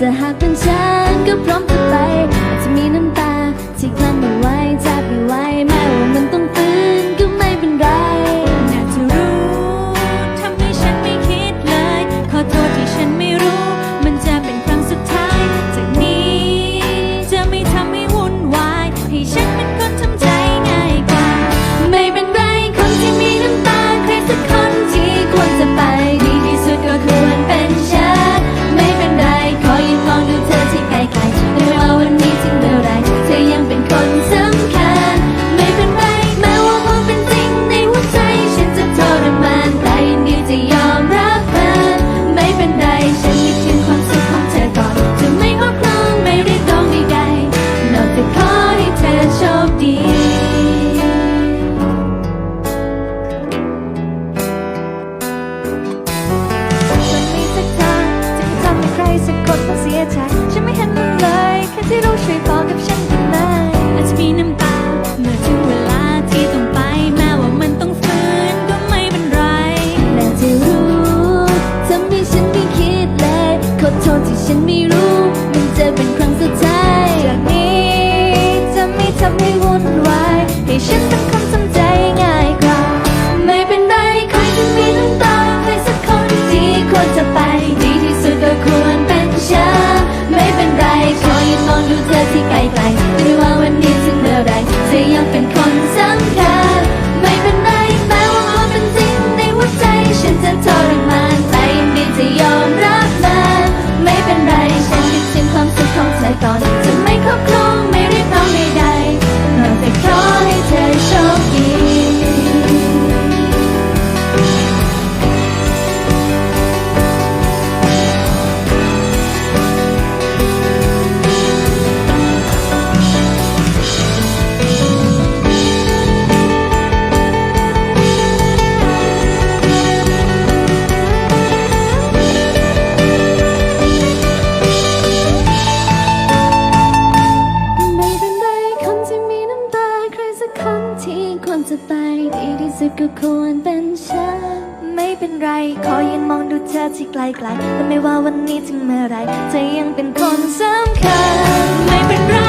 在哈根下。 ทษที่ฉันไม่รู้ มันจะเป็นครั้งสุดท้าย จากนี้จะไม่ทำให้วุ่นวาย ให้ฉันต้องคน จะไปดีที่สุดก็ควรเป็นฉัน ไม่เป็นไร ขอยืนมองดูเธอที่ไกลๆและไม่ว่าวันนี้ถึงเมื่อไรเธยังเป็นคนสำคัญ ไม่เป็นไร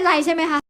เป็นไรใช่ไหมคะ